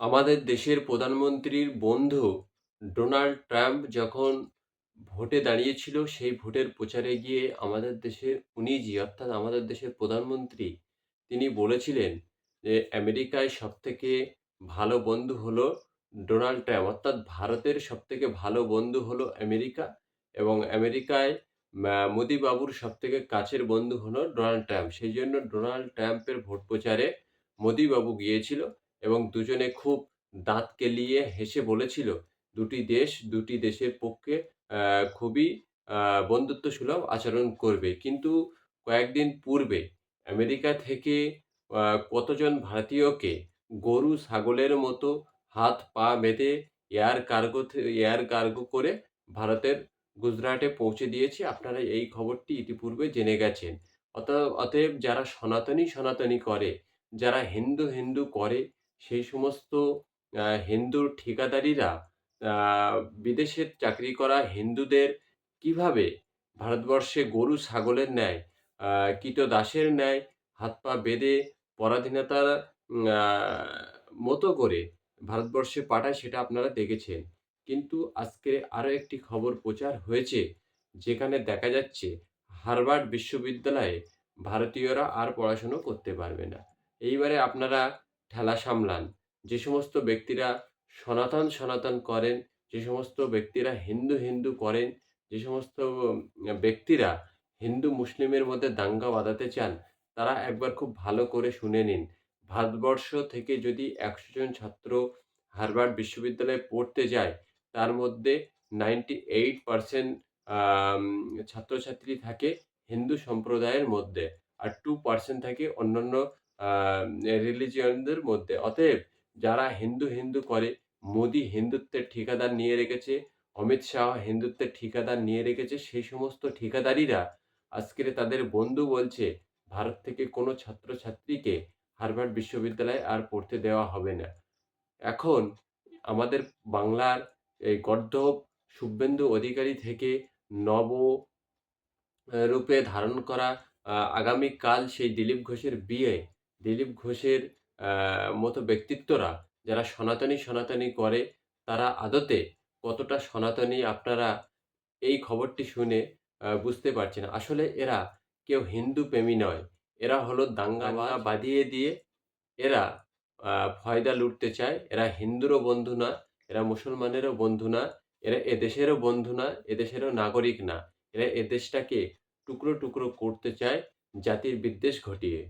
আমাদের দেশের প্রধানমন্ত্রীর বন্ধু ডোনাল্ড ট্রাম্প যখন ভোটে দাঁড়িয়েছিল, সেই ভোটের প্রচারে গিয়ে আমাদের দেশের উনিজি অর্থাৎ আমাদের দেশের প্রধানমন্ত্রী, তিনি বলেছিলেন যে আমেরিকায় সবথেকে ভালো বন্ধু হলো ডোনাল্ড ট্রাম্প অর্থাৎ ভারতের সবথেকে ভালো বন্ধু হলো আমেরিকা এবং আমেরিকায় মোদিবাবুর সবথেকে কাছের বন্ধু হলো ডোনাল্ড ট্রাম্প। সেই জন্য ডোনাল্ড ট্রাম্পের ভোট প্রচারে মোদিবাবু গিয়েছিল এবং দুজনে খুব দাঁত কেলিয়ে হেসে বলেছিল, দুটি দেশ দুটি দেশের পক্ষে খুবই আ বন্ধুত্বসুলভ আচরণ করবে। কিন্তু কয়েকদিন পূর্বে আমেরিকা থেকে কতজন ভারতীয়কে গরু ছাগলের মতো হাত পা বেঁধে এয়ার কার্গো এয়ার কার্গো করে ভারতের গুজরাটে পৌঁছে দিয়েছে। আপনারা এই খবরটি ইতিপূর্বে জেনে গেছেন। অত অতএব যারা সনাতনী, সনাতনী করে, যারা হিন্দু, হিন্দু করে সেই সমস্ত, আ, হিন্দুর ঠিকাদারিরা, আ বিদেশের চাকরি করা হিন্দুদের কীভাবে ভারতবর্ষে গরু, ছাগলের ন্যায়, আ কৃতদাসের ন্যায় হাত পা বেঁধে পরাধীনতার মতো করে ভারতবর্ষে পাঠায় সেটা আপনারা দেখেছেন। কিন্তু আজকে আরও একটি খবর প্রচার হয়েছে, যেখানে দেখা যাচ্ছে হার্ভার্ড বিশ্ববিদ্যালয়ে ভারতীয়রা আর পড়াশুনো করতে পারবে না। এইবারে আপনারা ঠেলা সামলান। যে সমস্ত ব্যক্তিরা সনাতন, সনাতন করেন, যে সমস্ত ব্যক্তিরা হিন্দু, হিন্দু করেন, যে সমস্ত ব্যক্তিরা হিন্দু মুসলিমের মধ্যে দাঙ্গা বাঁধাতে চান, তারা একবার খুব ভালো করে শুনে নিন। ভারতবর্ষ থেকে যদি ১০০ জন ছাত্র হার্ভার্ড বিশ্ববিদ্যালয়ে পড়তে যায়, তার মধ্যে 98% আম ছাত্রছাত্রী থাকে হিন্দু সম্প্রদায়ের মধ্যে। আর 2% থাকে অন্যান্য রিলিজিয়নদের মধ্যে। অতএব যারা হিন্দু, হিন্দু করে, মোদি হিন্দুত্বের ঠিকাদার নিয়ে রেখেছে, অমিত শাহ হিন্দুত্বের ঠিকাদার নিয়ে রেখেছে, সেই সমস্ত ঠিকাদারিরা আজকের তাদের বন্ধু বলছে, ভারত থেকে কোনো ছাত্রছাত্রীকে হার্ভার্ড বিশ্ববিদ্যালয়ে আর পড়তে দেওয়া হবে না। এখন আমাদের বাংলার এই গর্দভ শুভেন্দু অধিকারী থেকে নব রূপে ধারণ করা আগামীকাল সেই দিলীপ ঘোষের বিয়ে, দিলীপ ঘোষের মতো ব্যক্তিত্বরা যারা সনাতনী, সনাতনী করে তারা আদতে কতটা সনাতনী আপনারা এই খবরটি শুনে বুঝতে পারছেন। আসলে এরা কেউ হিন্দু প্রেমী নয়। এরা হলো দাঙ্গা বাঁধিয়ে দিয়ে এরা ফয়দা লুটতে চায়। এরা হিন্দুরও বন্ধু না, এরা মুসলমানেরও বন্ধু না, এরা এদেশেরও বন্ধু না, এদেশেরও নাগরিক না। এরা এদেশটাকে টুকরো, টুকরো করতে চায় জাতির বিদ্বেষ ঘটিয়ে।